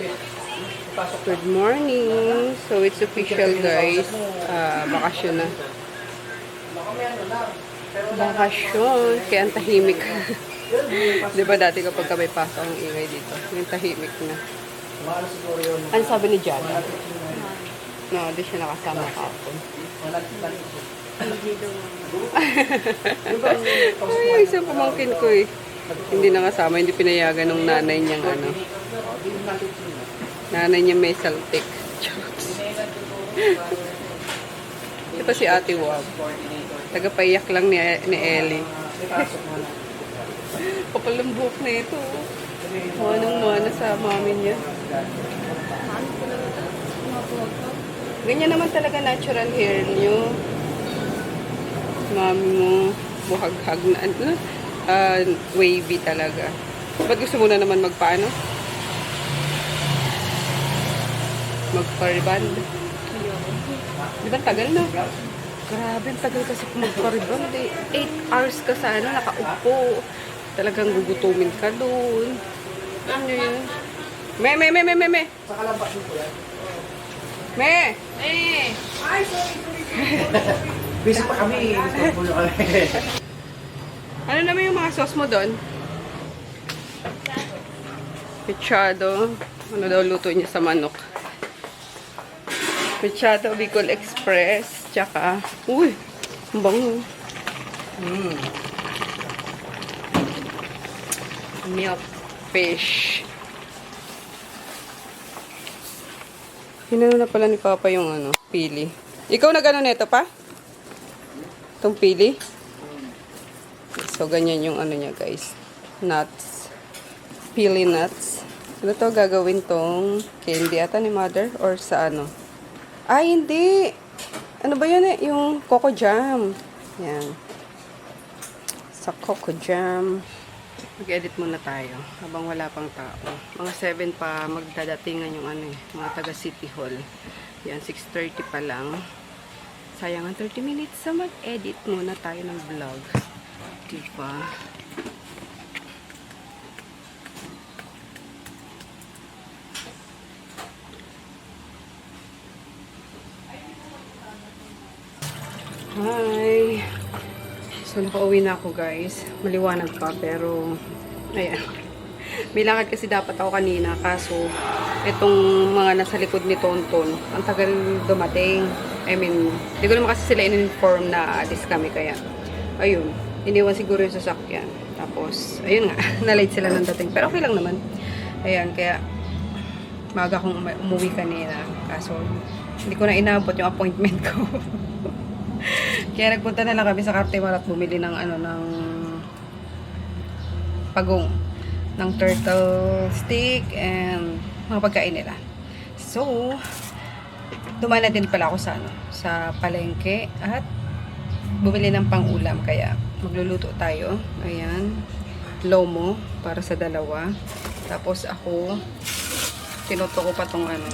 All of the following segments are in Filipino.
Good morning. So it's official guys. Ah, bakasyon na. Bakasyon. Kaya ang tahimik. Di ba dati kapag ka may pasok ang ingay dito? Yung tahimik na. Ano sabi ni Jan? No, di siya nakasama kahapon. Ay, isang pamangkin ko eh. Hindi nakasama, hindi pinayagan ng nanay niyang ano. Nanay niya may saltik. Ito si Ate Wab. Tagapaiyak lang ni, ni Ellie. Kapal ng buhok na ito. Manong mana sa mami niya. Ganyan naman talaga natural hair niyo. Mami mo, buhag-hag na, ah, wavy talaga. Ba't gusto mo na naman magpaano? Magpa-reband? Di ba ang tagal na? Grabe, ang tagal kasi kung magpa-reband eh. 8 hours ka sa ano, nakaupo. Talagang gugutumin ka doon. Ano yun? Me, me, me, me, me, me. Me! Me! Busy pa kami. Tulog kami. Ano naman yung mga sauce mo doon? Pichado. Ano daw luto niya sa manok? Pichado Bicol Express. Tsaka, uy, ang bango. Mm. Milk fish. Hinano na pala ni Papa yung ano, pili. Ikaw na gano'n nito pa? Itong pili? So, ganyan yung ano niya, guys. Nuts. Pili nuts. Ano to gagawin tong candy ata ni mother? Or sa ano? Ay, hindi! Ano ba yun eh? Yung coco jam. Yan. Sa coco jam. Mag-edit muna tayo habang wala pang tao. Mga 7 pa magdadatingan yung ano eh, mga taga City Hall. Yan, 6.30 pa lang. Sayang ang 30 minutes sa mag-edit muna tayo ng vlog. Diba? Hi! So, nakauwi na ako guys. Maliwanag pa, pero, ayan. May lakad kasi dapat ako kanina, kaso, itong mga nasa likod ni Tonton, ang tagal dumating. I mean, hindi ko naman kasi sila in-inform na alis kami, kaya, ayun, iniwan siguro yung sasakyan. Tapos, ayun nga, na-late sila ng dating. Pero okay lang naman. Ayan, kaya, maga akong umu- umuwi kanina. Kaso, hindi ko na inabot yung appointment ko. Kaya nagpunta na lang kami sa Cartimar at bumili ng ano ng pagong ng turtle stick and mga pagkain nila. So, dumaan na din pala ako sa ano, sa palengke at bumili ng pang-ulam kaya magluluto tayo. Ayan, lomo para sa dalawa. Tapos ako tinuto ko pa tong ano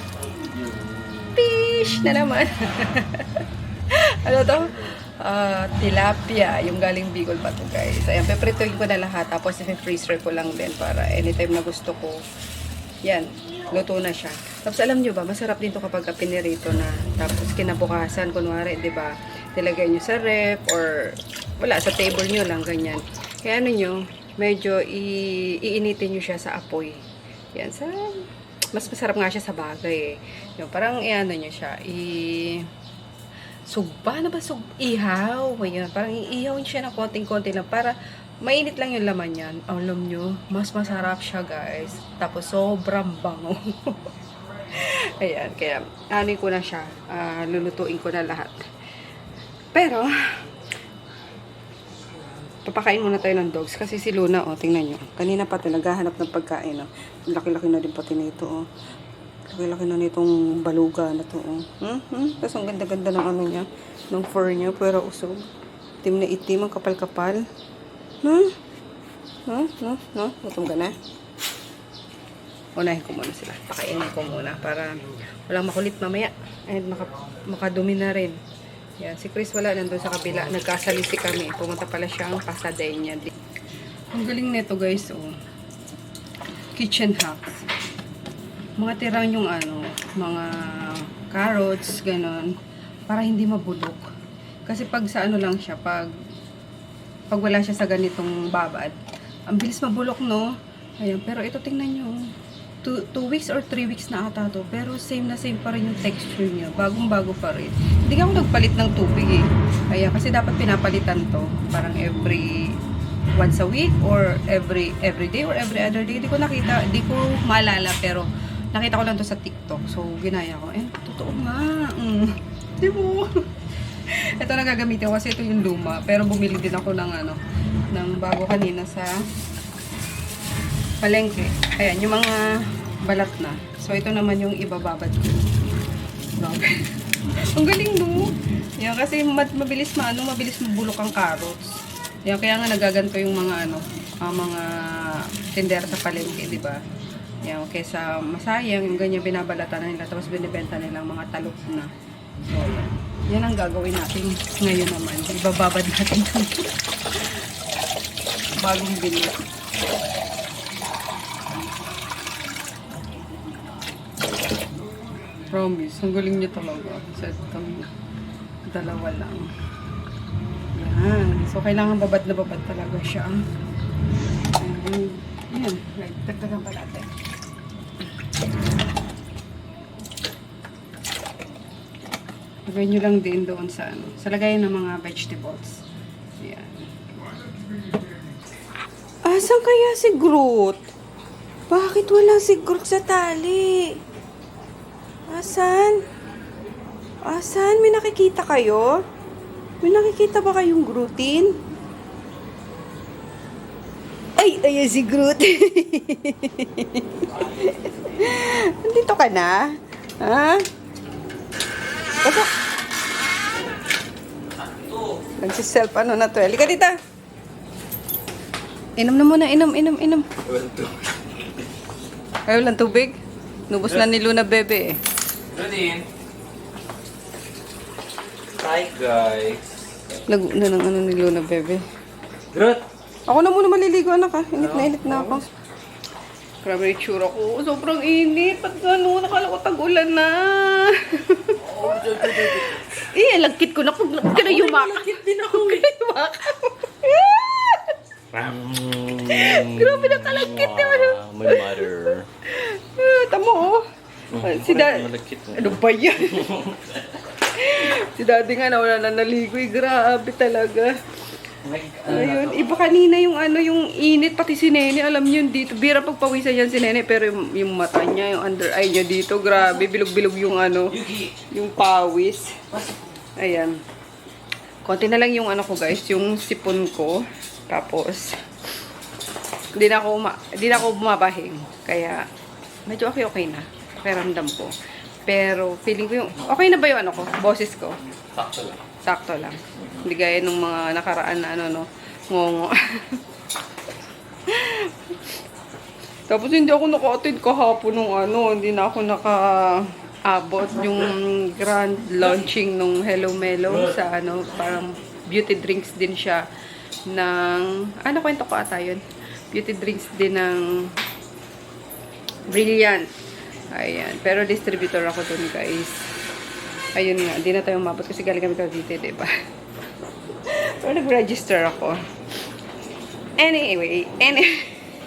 fish na naman. ano to? Ah, tilapia, yung galing Bicol pa to guys. Ayan, peprituin ko na lahat. Tapos, i-freezer ko lang din para anytime na gusto ko. Yan, luto na siya. Tapos, alam nyo ba, masarap din to kapag pinirito na. Tapos, kinabukasan, kunwari, di ba, nilagay nyo sa ref or wala, sa table nyo lang, ganyan. Kaya ano nyo, medyo iinitin nyo siya sa apoy. Yan, sa mas masarap nga siya sa bagay eh. Yung parang iano niya siya, i sugba na ba sug? Ihaw? Ayun parang iihaw niya siya ng konting-konti lang para mainit lang yung laman niyan. Alam nyo mas masarap siya guys. Tapos sobrang bango. Ayan kaya ano ko na siya. Ah, lulutuin ko na lahat. Pero papakain muna tayo ng dogs kasi si Luna oh tingnan nyo kanina pa ito naghahanap ng pagkain oh. laki-laki na din pati nito oh laki-laki na nitong baluga na to oh. hmm? Hmm? tapos ang ganda-ganda ng ano niya ng fur niya pero usog itim na itim ang kapal-kapal hmm? Hmm? Hmm? No? Gutom ka na? Unahin ko muna sila. Pakainin ko muna para walang makulit mamaya. And maka, makadumi na rin. Yan, si Chris wala nandun sa kabila. Nagkasalisi kami. Pumunta pala siyang Pasadena. Ang galing nito guys, oh. Kitchen hacks. Mga tirang yung ano, mga carrots, ganon, para hindi mabulok. Kasi pag sa ano lang siya, pag pag wala siya sa ganitong babad, ang bilis mabulok, no? Ayan, pero ito tingnan nyo. 2 weeks or 3 weeks na ata to. Pero same na same pa rin yung texture niya. Bagong-bago pa rin. Hindi ako nagpalit ng tubig eh. Ayan, kasi dapat pinapalitan to. Parang every once a week or every every day or every other day. Hindi ko nakita, hindi ko maalala pero nakita ko lang to sa TikTok. So, ginaya ko. Eh, totoo nga. Mm. Di mo? ito na gagamitin ko kasi ito yung luma. Pero bumili din ako ng ano, ng bago kanina sa palengke. Ayan, yung mga balat na. So, ito naman yung ibababad ko. Grabe. Ang galing, no? Yan, kasi mabilis maano, mabilis mabulok ang carrots. Yan, kaya nga nagaganto yung mga ano, ang mga tender sa palengke, di ba? Yan, kaysa masayang, yung ganyan binabalatan na nila, tapos binibenta nilang mga talok na. So, yan. Yan ang gagawin natin ngayon naman. Ibababad natin ito. Bagong bilis. Promise, ang galing niya talaga. Set kami dalawa lang. Yan. So, kailangan babad na babad talaga siya. Ayan. Ayan. Right. Dagdagan pa natin. Lagay nyo lang din doon sa ano. Sa lagayan ng mga vegetables. Ayan. Asan kaya si Groot? Bakit wala si Groot sa tali? Asan? Asan? May nakikita kayo? May nakikita ba kayong Grootin? Ay, ayan si Groot. Nandito ka na? Ha? Pasok. Nagsiself ano na to. Halika dito. Inom na muna, inom, inom, inom. Ayaw lang tubig. Nubos na ni Luna Bebe eh. Rodin. Hi guys. Lago na ng ano ni Luna Bebe. Groot. Ako na muna maliligo anak ha. Init na init na ako. Grabe yung tsura ko. Sobrang init. Pag ano, nakala ko tag-ulan na. eh, lagkit ko na. Pag ka na yumak. Lagkit din ako. yumak. Grabe na kalagkit. Wow, my mother. Ah, Tamo oh. Si da Malakit mo. Ano ba yan? si daddy nga nawala na naligo. Grabe talaga. Ayun, iba kanina yung ano, yung init, pati si Nene, alam niyo dito, bira pagpawisan yan si Nene, pero yung, yung mata niya, yung under eye niya dito, grabe, bilog-bilog yung ano, yung pawis. Ayan. Konti na lang yung ano ko guys, yung sipon ko. Tapos, hindi na ako, ma- hindi na ako bumabahing. Kaya, medyo okay-okay na. Pakiramdam ko. Pero, feeling ko yung, okay na ba yung ano ko, boses ko? Sakto lang. Sakto lang. Hindi gaya nung mga nakaraan na ano, no, ngongo. Tapos hindi ako naka-attend kahapon nung ano, hindi na ako naka-abot yung grand launching nung Hello Melo sa ano, parang beauty drinks din siya ng, ano kwento ko ata yun? Beauty drinks din ng Brilliant. Ayan. Pero distributor ako dun, guys. Ayun nga, hindi na tayo umabot kasi galing kami Cavite, di ba? Pero nag-register ako. Anyway, anyway.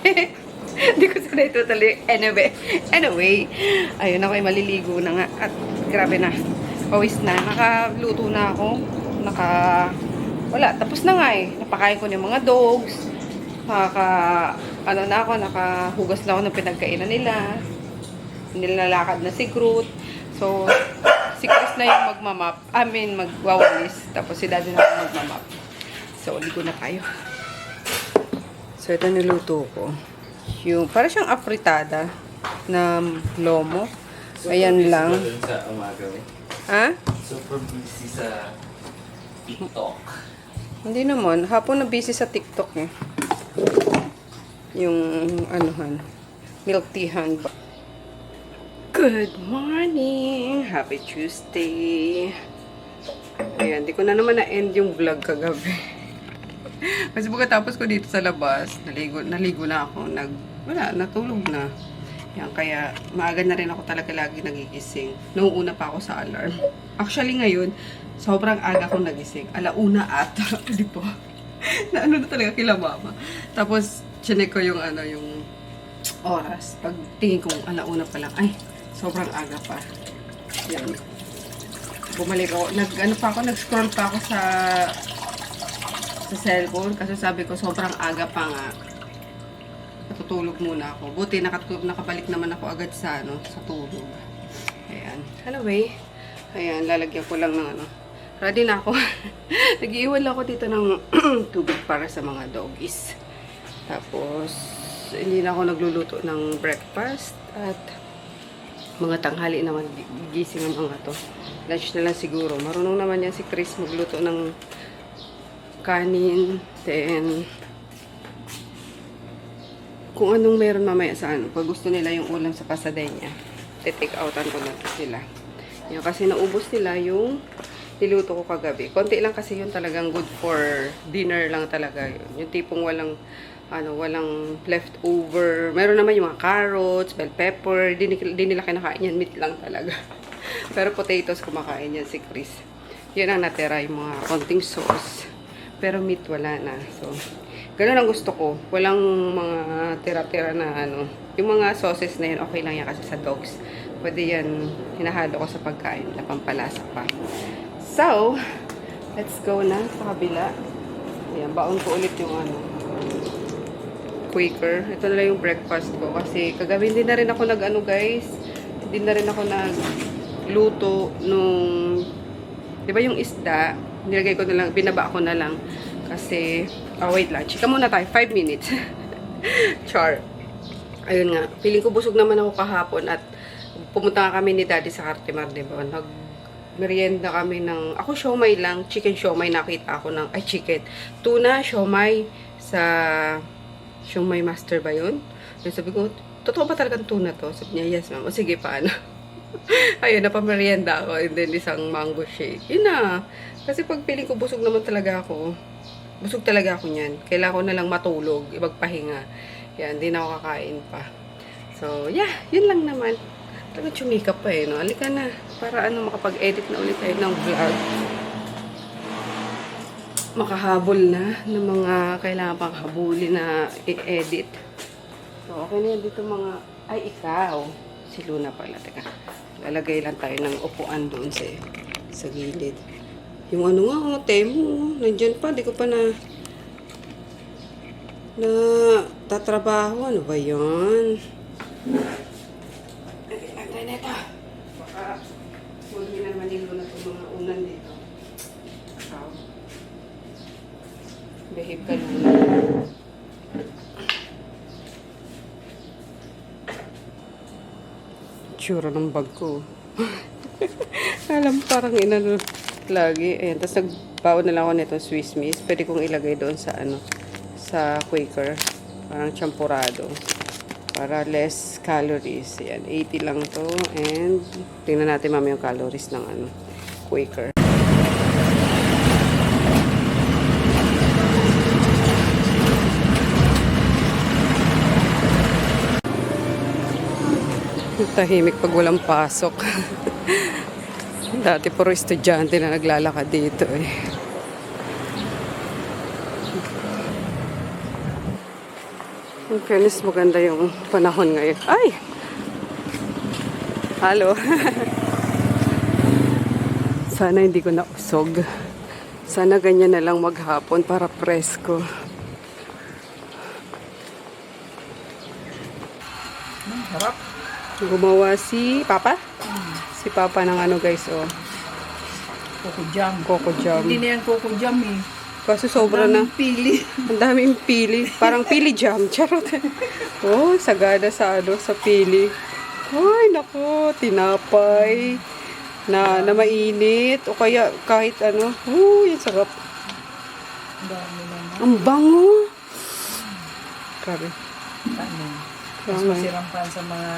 Hindi ko sana ito tuloy. Anyway, anyway. Ayun ako ay maliligo na nga. At grabe na. Pawis na. Nakaluto na ako. Naka... Wala, tapos na nga eh. Napakain ko ng mga dogs. Nakaka... Ano na ako, nakahugas na ako ng pinagkainan nila. Nilalakad na si Groot. So, si Chris na yung magmamap. I mean, magwawalis. Tapos si Daddy na yung magmamap. So, ligo na tayo. So, ito niluto ko. Yung, para siyang apritada na lomo. Ayan lang. Sa umaga eh. Ha? Super busy sa TikTok. Hindi naman. Hapon na busy sa TikTok eh. Yung, anuhan, milk teahan ba? Good morning! Happy Tuesday! Ayan, di ko na naman na-end yung vlog kagabi. Kasi pagkatapos ko dito sa labas, naligo, naligo na ako, nag, wala, natulog na. Yan, kaya maaga na rin ako talaga lagi nagigising. Noong una pa ako sa alarm. Actually ngayon, sobrang aga akong nagising. Alauna ata. Di ba? na ano na talaga kila mama. Tapos, chinek ko yung ano, yung oras. Pag tingin ko, alauna pa lang. Ay, sobrang aga pa. Yan. Bumalik ako. Nag, ano pa ako, nag-scroll pa ako sa sa cellphone kasi sabi ko sobrang aga pa nga. Natutulog muna ako. Buti nakatulog, nakabalik naman ako agad sa ano, sa tulog. Ayan. Anyway, ayan, lalagyan ko lang ng ano. Ready na ako. Nag-iwan lang ako dito ng tubig para sa mga doggies. Tapos, hindi na ako nagluluto ng breakfast at mga tanghali naman gising ang mga to. Lunch na lang siguro. Marunong naman yan si Chris magluto ng kanin, then kung anong meron mamaya sa ano. Pag gusto nila yung ulam sa pasadenya, te-take outan ko na sila. Yan, kasi naubos nila yung niluto ko kagabi. Konti lang kasi yun talagang good for dinner lang talaga yun. Yung tipong walang ano, walang leftover. Meron naman yung mga carrots, bell pepper. Di, di nila kinakain yan. Meat lang talaga. Pero potatoes kumakain yan si Chris. Yun ang natira, yung mga konting sauce. Pero meat wala na. So, ganun ang gusto ko. Walang mga tira-tira na ano. Yung mga sauces na yun, okay lang yan kasi sa dogs. Pwede yan, hinahalo ko sa pagkain na pampalasa pa. So, let's go na sa kabila. Ayan, baon ko ulit yung ano, Quaker. Ito na lang yung breakfast ko. Kasi kagabi hindi na rin ako nag ano guys. Hindi na rin ako nagluto nung di ba yung isda, nilagay ko na lang, binaba ko na lang. Kasi, oh wait lang, chika muna tayo, 5 minutes. Char. Ayun nga, feeling ko busog naman ako kahapon at pumunta nga kami ni daddy sa Cartimar, di ba? Nag merienda kami ng, ako siomay lang, chicken siomay, nakita ako ng, ay chicken, tuna siomay sa siomay master ba yun? Then sabi ko, totoo ba talagang tuna to? Sabi niya, yes ma'am. O sige, paano? Ayun, napamerienda ako. And then, isang mango shake. Yun na. Kasi pag piling ko, busog naman talaga ako. Busog talaga ako niyan. Kailangan ko na lang matulog, magpahinga. Yan, hindi na ako kakain pa. So, yeah, yun lang naman. Talagang chumika pa eh, no? Alika na. Para ano, makapag-edit na ulit tayo ng vlog. Makahabol na ng mga kailangan pang habulin na i-edit. So, okay na dito mga... Ay, ikaw. Si Luna pala. Teka, lalagay lang tayo ng upuan doon sa, sa gilid. Yung ano nga, oh, temo. Nandyan pa, di ko pa na... Na tatrabaho. Ano ba yan? Lagay lang tayo nito. Baka huli na naman yung Luna itong mga unan dito. Ikaw. Behave ka Luna. tsura ng bag ko. Alam, parang inano lagi. Ayan, tapos nagbaon na lang ako nito Swiss Miss. Pwede kong ilagay doon sa ano, sa Quaker. Parang champurado. Para less calories. Ayan, 80 lang to. And, tingnan natin mamaya yung calories ng ano, Quaker. Tahimik pag walang pasok. Dati puro estudyante na naglalakad dito eh. In fairness, maganda yung panahon ngayon. Ay! Halo. Sana hindi ko nausog. Sana ganyan na lang maghapon para presko. Gumawa si Papa? Si Papa ng ano guys, oh. Coco jam. Coco jam. Hindi na yan coco jam eh. Kasi sobra na. Pili. Ang daming pili. Parang pili jam. Charot. Oh, sagada sa ano, sa pili. Ay, nako, tinapay. Na, na mainit. O kaya kahit ano. Uy, ang sarap. Ang bango. Grabe. Ano? Mas nga, masirampan sa mga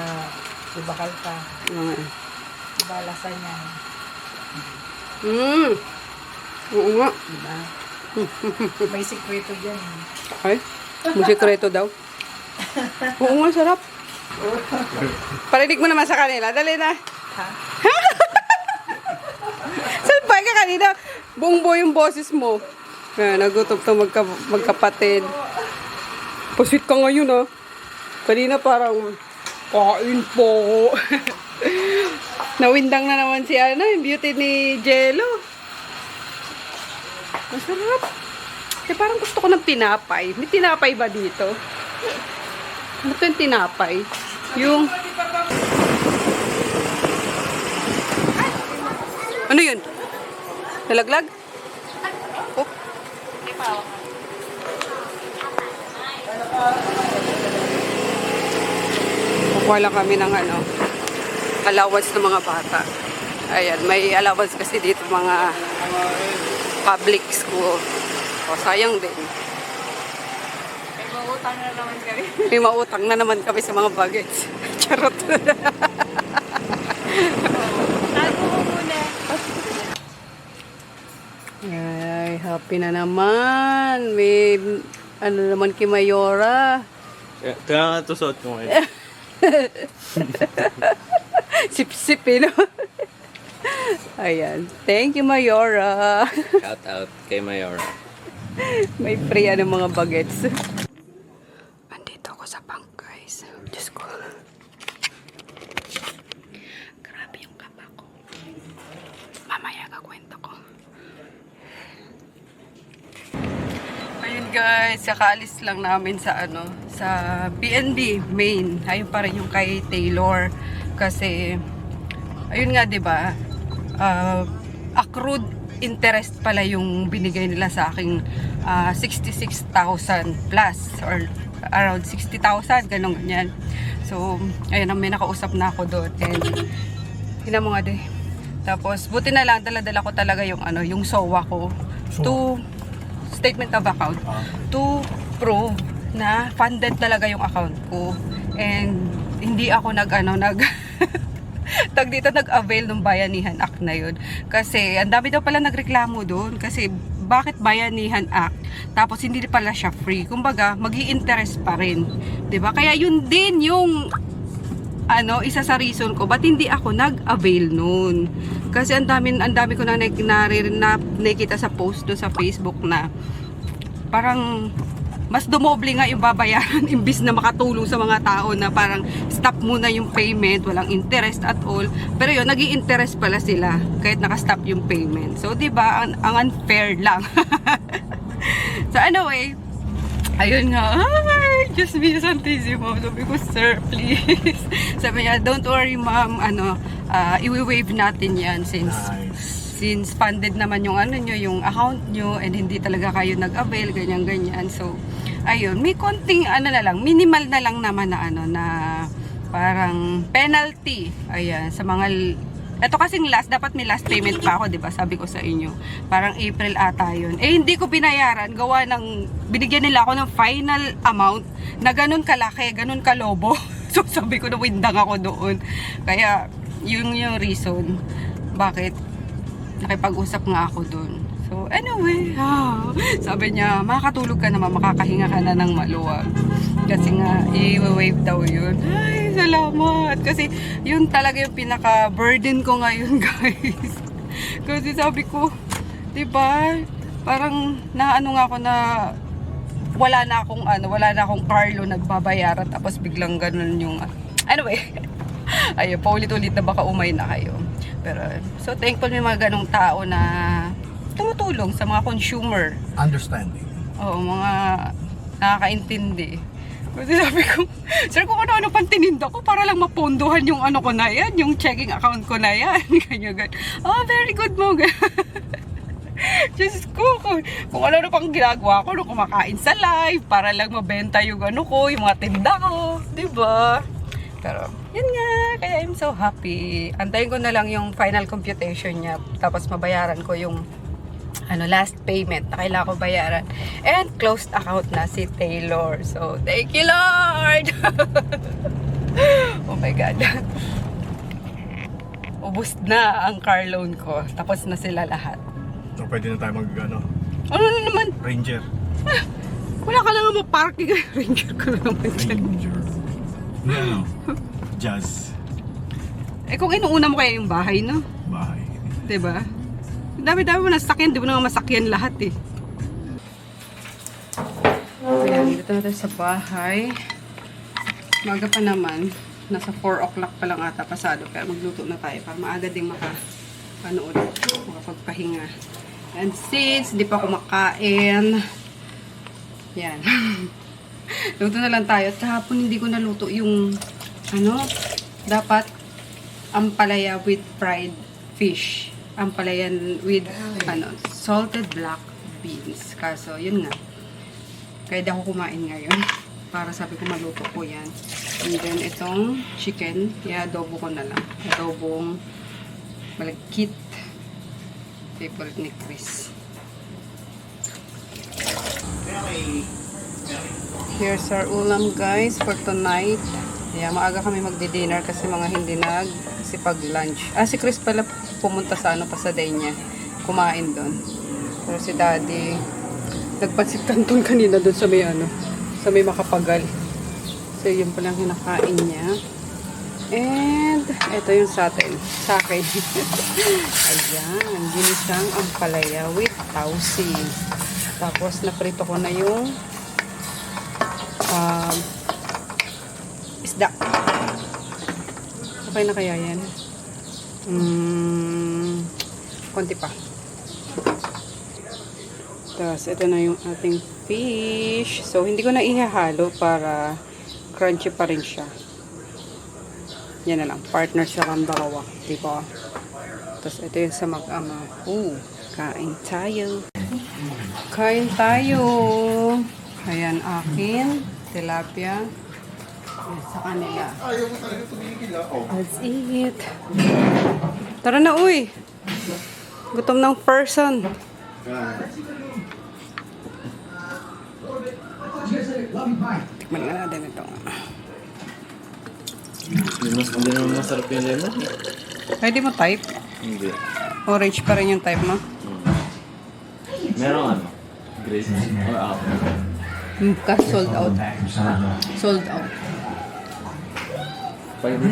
ibakal pa. mga eh. Ibalasan niya. Mm. Oo nga. Diba? May sikreto dyan. eh. Ay, musikreto daw. Oo nga, sarap. Parinig mo naman sa kanila. Dali na. Ha? Salpay ka kanina. Buong buo yung boses mo. Kaya nagutom to magka, magkapatid. Pasweet ka ngayon ah. Kanina parang kain po. Nawindang na naman si ano, yung beauty ni Jello. Masarap. Eh, parang gusto ko ng tinapay. May tinapay ba dito? Ano to yung tinapay? Yung... Ano yun? Nalaglag? Oh. Kukuha lang kami ng ano, allowance ng mga bata. Ayan, may allowance kasi dito mga public school. O, sayang din. May mautang na naman kami. May mautang na naman kami sa mga bagets. Charot. Tago mo muna. Ay, happy na naman. May, ano naman kay Mayora. Kaya, kaya nga ito suot ko ngayon. Sip-sip, eh, no? Ayan. Thank you, Mayora. Shout out kay Mayora. May free ano mga bagets. Andito ako sa bank, guys. Diyos ko. Grabe yung kaba ko. Mamaya kakwento ko. Ayun guys, kakaalis lang namin sa ano, sa BNB main. Ayun pa rin yung kay Taylor. Kasi, ayun nga 'di ba? Uh, accrued interest pala yung binigay nila sa aking ah, 66,000 plus or around 60,000 ganun ganyan. So, ayun may nakausap na ako doon and Tingnan mo nga din. Tapos, buti na lang, dala-dala ko talaga yung ano, yung SOA ko. To, statement of account. To prove na funded talaga yung account ko. And, hindi ako nag, ano, nag, tag dito nag-avail ng Bayanihan Act na yun. Kasi, ang dami daw pala nagreklamo doon. Kasi, bakit Bayanihan Act? Tapos, hindi pala siya free. Kumbaga, mag interest pa rin. 'Di ba Kaya, yun din yung ano, isa sa reason ko, ba't hindi ako nag-avail noon? Kasi ang dami, ang dami ko na, na, na, na nakikita sa post doon sa Facebook na parang mas dumoble nga yung babayaran imbis na makatulong sa mga tao na parang stop muna yung payment, walang interest at all. Pero yun, nag interest pala sila kahit nakastop yung payment. So, di ba ang, ang unfair lang. so, anyway, ayun nga, ay, just me Santissimo. Sabi ko, sir, please. Sabi niya, don't worry ma'am, ano, uh, iwi-wave natin yan since since funded naman yung ano nyo, yung account nyo and hindi talaga kayo nag-avail, ganyan-ganyan. So, ayun, may konting ano na lang, minimal na lang naman na ano, na parang penalty. Ayan, sa mga ito kasing last, dapat may last payment pa ako, 'di ba? Sabi ko sa inyo. Parang April ata 'yun. Eh hindi ko binayaran, gawa ng binigyan nila ako ng final amount na ganun kalaki, ganun kalobo. so sabi ko na windang ako doon. Kaya yun yung reason bakit nakipag-usap nga ako doon. So, anyway, ah, sabi niya, makakatulog ka naman, makakahinga ka na ng maluwag. Kasi nga, i-wave daw yun. Ay, salamat. Kasi, yun talaga yung pinaka-burden ko ngayon, guys. Kasi sabi ko, di ba parang naano nga ako na wala na akong ano, wala na akong Carlo nagbabayaran tapos biglang ganun yung anyway. Ayun, paulit-ulit na baka umay na kayo. Pero so thankful may mga ganong tao na tumutulong sa mga consumer. understanding. Oo, mga nakakaintindi. Kasi sabi ko, sir, kung ano-ano pang tininda ko para lang mapondohan yung ano ko na yan, yung checking account ko na yan. Ganyan, ganyan. Oh, very good mo. Diyos ko, kung, kung ano-ano pang ginagawa ko nung kumakain sa live para lang mabenta yung ano ko, yung mga tinda ko. 'di ba? Pero, yun nga, kaya I'm so happy. Antayin ko na lang yung final computation niya, tapos mabayaran ko yung ano, last payment na kailangan ko bayaran. And closed account na si Taylor. So, thank you, Lord! oh my God. Ubus na ang car loan ko. Tapos na sila lahat. So pwede na tayo mag ano, Ano na naman? ranger. Wala ka lang maparking. Ranger ko na naman dyan. Ranger. Ano? Jazz. Eh kung inuuna mo kaya yung bahay, no? Bahay. Diba? Dami-dami mo na sakyan, di mo na nga masakyan lahat eh. Ayan, dito na tayo sa bahay. Maga pa naman. Nasa 4 o'clock pa lang ata pasado. Kaya magluto na tayo para maaga din maka ano makapagpahinga. And since di pa kumakain, yan. Luto na lang tayo. At kahapon hindi ko naluto yung ano, dapat ampalaya with fried fish. Ampalayan with ano, salted black beans. Kaso, yun nga. Kaya di ako kumain ngayon. Para sabi ko maluto ko yan. And then, itong chicken, i-adobo ko na lang. Adobong malagkit. Favorite ni Chris. Here's our ulam guys for tonight. Yeah, maaga kami magdi-dinner kasi mga hindi nag pag lunch. Ah, si Chris pala pumunta sa ano pa sa day niya. Kumain doon. Pero si Daddy nagpansit kanton kanina doon sa may ano, sa may makapagal. So, yun palang hinakain niya. And, ito yung sa atin. Sa akin. Ayan. Ginisang ampalaya with tausi. Tapos, naprito ko na yung um, isda. Okay na kaya yan? Mm, konti pa. Tapos, ito na yung ating fish. So, hindi ko na ihahalo para crunchy pa rin siya. Yan na lang. Partner sa kambakawa. Diba? Tapos, ito yung sa mag-ama. Ooh, kain tayo. Kain tayo. Ayan, akin. Tilapia. Sa kanila. Let's eat. Tara na, uy. Gutom ng person. Tikman nga natin ito. Hindi, mas, hindi naman masarap yung lemon. Pwede mo type? Hindi. Orange pa rin yung type mo? Merong ano? Grace or apple. Hmm, Kasi sold out. Sold out. Pwede. Walis